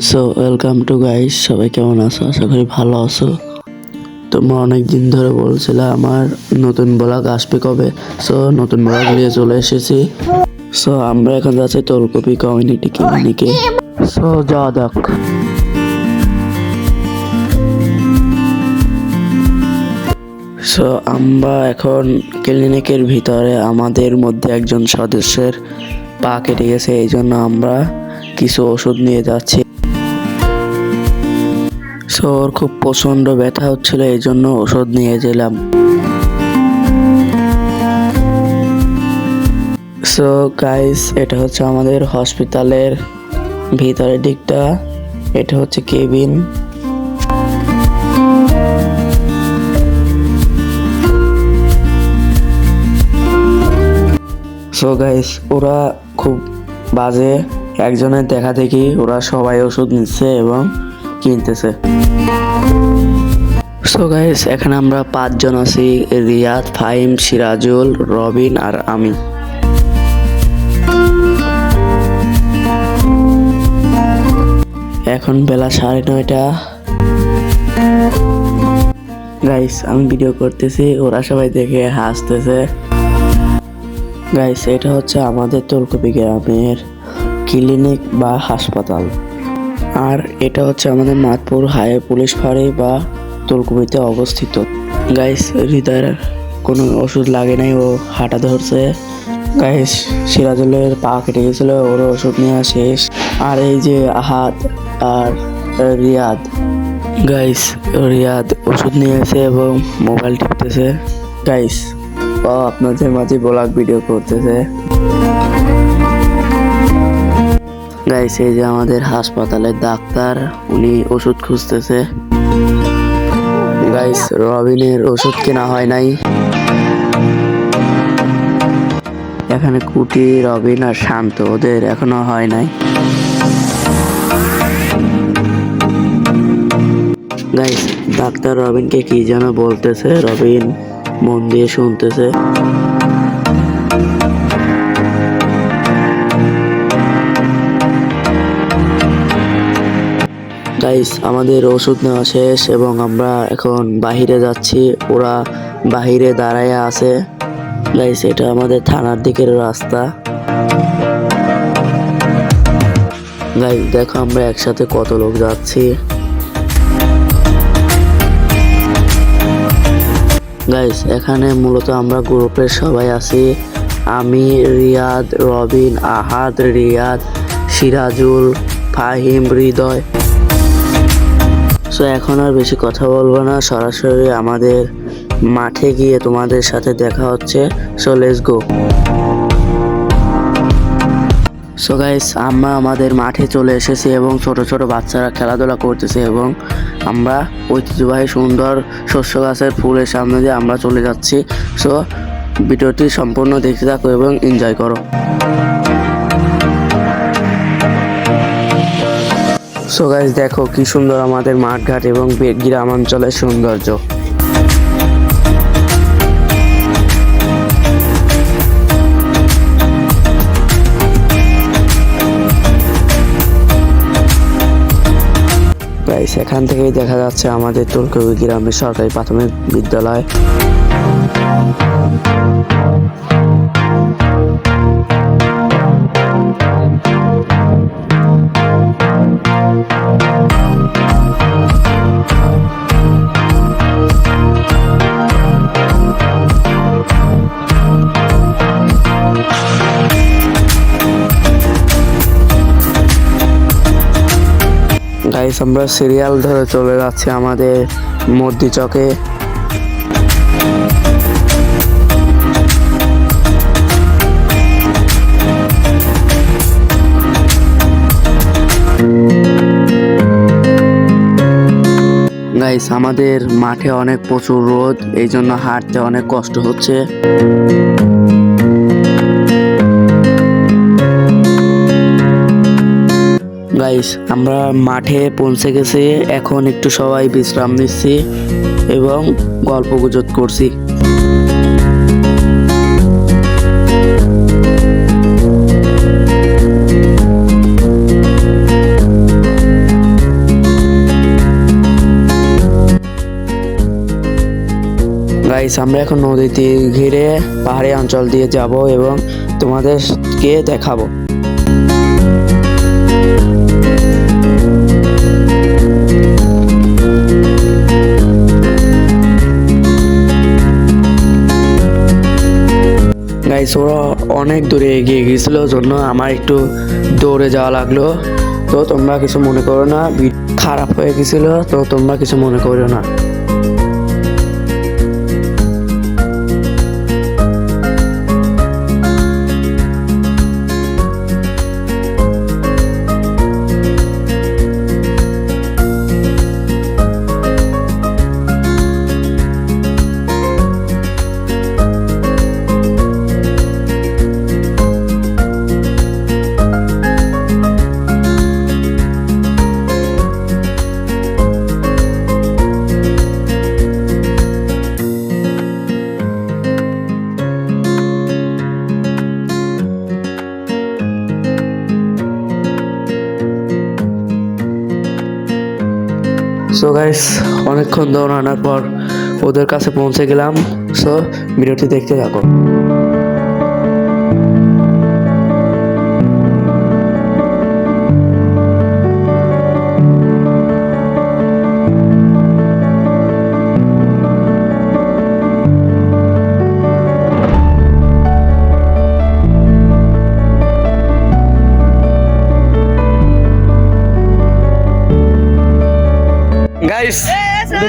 So welcome to guys সবাই কেমন আছো? আশা করি ভালো আছো। তোমরা অনেক দিন ধরে বলছিলে আমার নতুন ব্লগ আসবে কবে? সো নতুন ব্লগ নিয়ে চলে এসেছি। সো আমরা এখন যাচ্ছি তোলকপি কমিউনিটি ক্লিনিকে সো যাওয়া যাক। সো আমরা এখন ক্লিনিকের ভিতরে আমাদের মধ্যে একজন সদস্যের পা কেটে গেছে এই জন্য আমরা কিছু ওষুধ নিয়ে যাচ্ছি। সো ওর খুব প্রচণ্ড ব্যথা হচ্ছিল, এই জন্য ওষুধ নিয়ে গেলাম। সো গাইস এটা হচ্ছে আমাদের হসপিটালের ভিতরের দিকটা। এটা হচ্ছে কেবিন। সো গাইস ওরা খুব বাজে। একজনের দেখা দেখি, ওরা সবাই ওষুধ নিচ্ছে এবং কিনতেছে। সো গাইস এখানে আমরা পাঁচজন আছি, রিয়াদ, ফাহিম, সিরাজুল, রবিন আর আমি। এখন বেলা সাড়ে নয়টা। গাইস আমি ভিডিও করতেছি, ওরা সবাই দেখে হাসতেছে। গাইস এটা হচ্ছে আমাদের তোলকপি গ্রামের ক্লিনিক বা হাসপাতাল। আর এটা হচ্ছে আমাদের মাতপুর হাই পুলিশ ফাঁড়ি বা তোলকুপিতে অবস্থিত। গাইস হৃদয়ের কোনো ওষুধ লাগে নাই, ও হাঁটা ধরছে। গাইস সিরাজুলের পা কেটে গেছিল, ওর ওষুধ নেওয়া শেষ। আর এই যে আহাত আর রিয়াদ। গাইস রিয়াদ ওষুধ নিয়ে এসে এবং মোবাইল টিপতেছে। গাইস ও আপনাদের মাঝে ব্লগ ভিডিও করতেছে। এই যে আমাদের হাসপাতালের ডাক্তার, উনি ওষুধ খুঁজতেছে। গাইস রবিনের ওষুধ কেনা হয় নাই। এখানে কুটি, রবিন আর শান্ত, ওদের এখনও হয় নাই। গাইস ডাক্তার রবিনকে কি যেন বলতেছে, রবিন মন দিয়ে শুনতেছে। গাইস আমাদের ওষুধ নেওয়া শেষ এবং আমরা এখন বাহিরে যাচ্ছি। ওরা বাহিরে দাঁড়ায় আছে। গাইস এটা আমাদের থানার দিকের রাস্তা। গাইস দেখো আমরা একসাথে কত লোক যাচ্ছি। গাইস এখানে মূলত আমরা গ্রুপের সবাই আছি। আমি, রিয়াদ, রবিন, আহাদ, রিয়াদ, সিরাজুল, ফাহিম, হৃদয়। সো এখন আর বেশি কথা বলব না। সরাসরি আমাদের মাঠে গিয়ে তোমাদের সাথে দেখা হচ্ছে। So let's go so guys আমরা আমাদের মাঠে চলে এসেছি এবং ছোট ছোট বাচ্চারা খেলাধুলা করতেছে এবং আমরা ঐতিহ্যবাহী সুন্দর শস্য গাছের ফুলের সামনে দিয়ে আমরা চলে যাচ্ছি। সো ভিডিওটি সম্পূর্ণ দেখতে থাকো এবং এনজয় করো। সো গাইস দেখো কি সুন্দর আমাদের মাঠঘাট এবং গ্রামাঞ্চলের সৌন্দর্য। গাইস এখান থেকেই দেখা যাচ্ছে আমাদের তুলকবি গ্রামের সরকারি প্রাথমিক বিদ্যালয়। গাইস আমরা সিরিয়াল ধরে চলে যাচ্ছি আমাদের মধ্যি চকে। গাইস আমাদের মাঠে অনেক প্রচুর রোদ এই জন্য হাঁটতে অনেক কষ্ট হচ্ছে। গাইস আমরা মাঠে পৌঁছে গেছি, এখন একটু সবাই বিশ্রাম নিচ্ছি এবং গল্প গুজব করছি। গাইস আমরা এখন নদীতে ঘিরে পাহাড়ি অঞ্চল দিয়ে যাব এবং তোমাদেরকে দেখাবো। গাইস ওরা অনেক দূরে এগিয়ে গিয়েছিল, জন্য আমার একটু দৌড়ে যাওয়া লাগল। তো তোমরা কিছু মনে করো না খারাপ হয়ে গেছিল তো তোমরা কিছু মনে করো না। সো গাইস অনেকক্ষণ দৌড়ানোর পর ওদের কাছে পৌঁছে গেলাম। সো ভিডিওটি দেখতে থাকো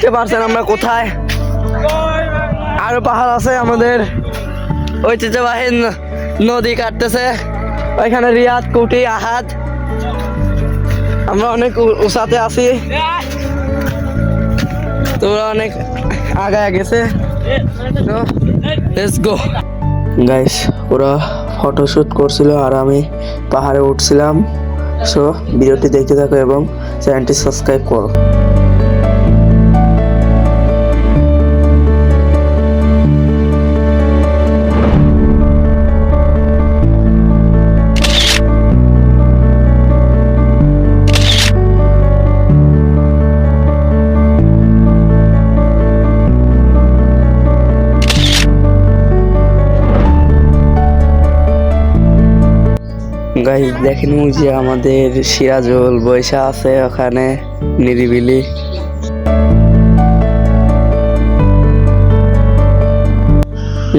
দেখতে পাচ্ছেন আমরা কোথায়? আরও পাহাড় আছে আমাদের। ঐতিহ্যবাহী নদী কাটতেছে। ওইখানে রিয়াদ, কুটি, আহাদ। আমরা অনেক উঁচাতে আছি। তোমরা অনেক আগায় গেছে। গো গাইস ওরা ফটোশুট করছিল আর আমি পাহাড়ে উঠছিলাম। সো ভিডিওটি দেখতে থাকো এবং চ্যানেলটি সাবস্ক্রাইব করো। গাইজ দেখেন যে আমাদের সিরাজুল বৈশা আছে ওখানে, নিরিবিলি।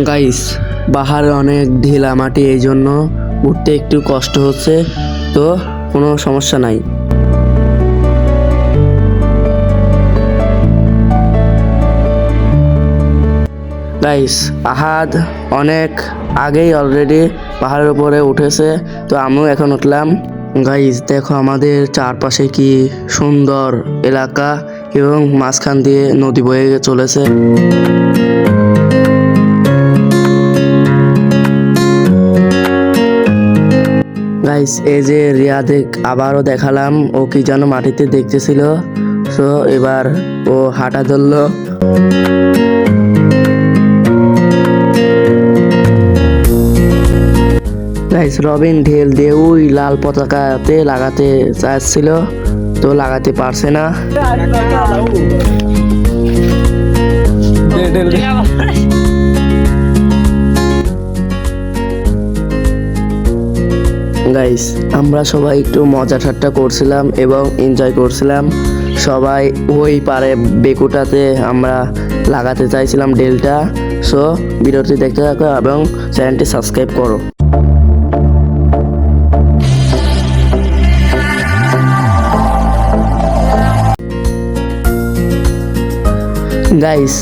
গাইস পাহাড়ে অনেক ঢিলা মাটি, এই জন্য উঠতে একটু কষ্ট হচ্ছে, তো কোনো সমস্যা নাই। গাইস আহাদ অনেক আগেই অলরেডি পাহাড়ের উপরে উঠেছে। তো আমিও এখন উঠলাম। গাইস দেখো আমাদের চারপাশে কি সুন্দর এলাকা এবং মাঝখান দিয়ে নদী বয়ে চলেছে। গাইস এই যে রিয়াদে আবারও দেখালাম। ও কি যেন মাটিতে দেখতেছিল। তো এবার ও হাঁটা ধরলো। গাইস রবিন ঢেল দিয়ে ওই লাল পতাকাতে লাগাতে চাচ্ছিল, তো লাগাতে পারছে না। গাইস আমরা সবাই একটু মজা ঠাট্টা করছিলাম এবং এনজয় করছিলাম। সবাই ওই পারে বেকুটাতে আমরা লাগাতে চাইছিলাম ডেলটা সো ভিডিওটি দেখতে থাকো এবং চ্যানেলটি সাবস্ক্রাইব করো। গাইস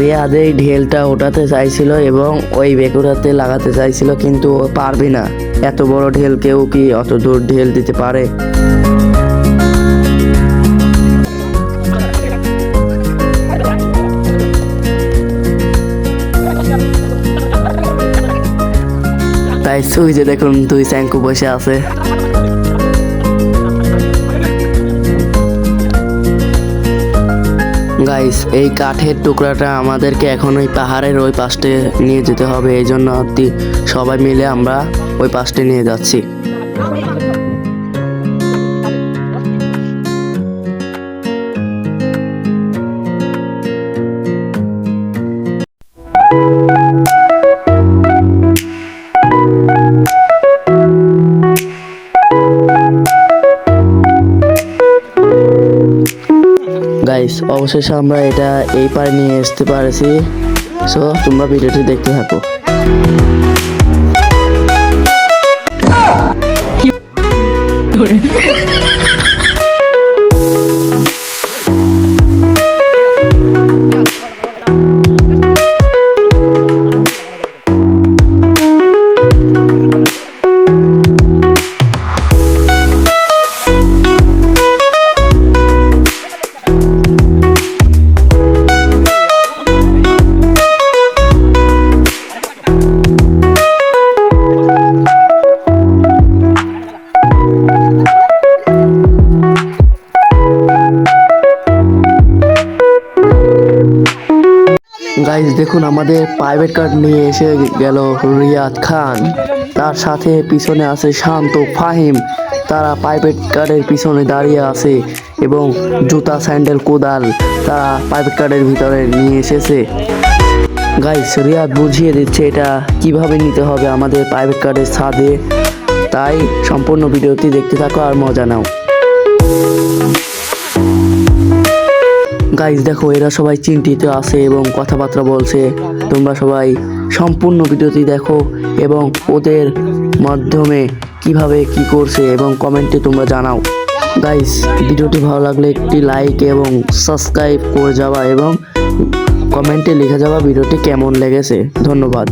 রিয়াদ এই ঢেলটা ওঠাতে চাইছিল এবং ওই বেকুরাতে লাগাতে চাইছিল, কিন্তু ও পারবে না। এত বড় ঢেল কেউ কি অত দূর ঢেল দিতে পারে? তাই যে দেখুন, দুই স্যাঙ্কু বসে আছে। গাইস এই কাঠের টুকরাটা আমাদেরকে এখন ওই পাহাড়ের ওই পাশে নিয়ে যেতে হবে। এই জন্য সবাই মিলে আমরা ওই পাশে নিয়ে যাচ্ছি। অবশেষে আমরা এটা এই পারে নিয়ে আসতে পারছি। সো তোমরা ভিডিওটি দেখতে থাকো। দেখুন আমাদের প্রাইভেট কার নিয়ে এসে গেল রিয়াদ খান। তার সাথে পিছনে আছে শান্ত ফাহিম। তারা প্রাইভেট কারের পিছনে দাঁড়িয়ে আছে এবং জুতা স্যান্ডেল কোদাল তারা প্রাইভেট কারের ভিতরে নিয়ে এসেছে। গাইস রিয়াদ বুঝিয়ে দিচ্ছে এটা কীভাবে নিতে হবে আমাদের প্রাইভেট কারের ছাদে। তাই সম্পূর্ণ ভিডিওটি দেখতে থাকো আর মজা নাও। গাইজ দেখো, এরা সবাই চিন্তিত আছে এবং কথাবার্তা বলছে। তোমরা সবাই সম্পূর্ণ ভিডিওটি দেখো এবং ওদের মাধ্যমে কীভাবে কি করছে এবং কমেন্টে তোমরা জানাও। গাইস ভিডিওটি ভালো লাগলে একটি লাইক এবং সাবস্ক্রাইব করে যাওয়া এবং কমেন্টে লিখে যাওয়া ভিডিওটি কেমন লেগেছে। ধন্যবাদ।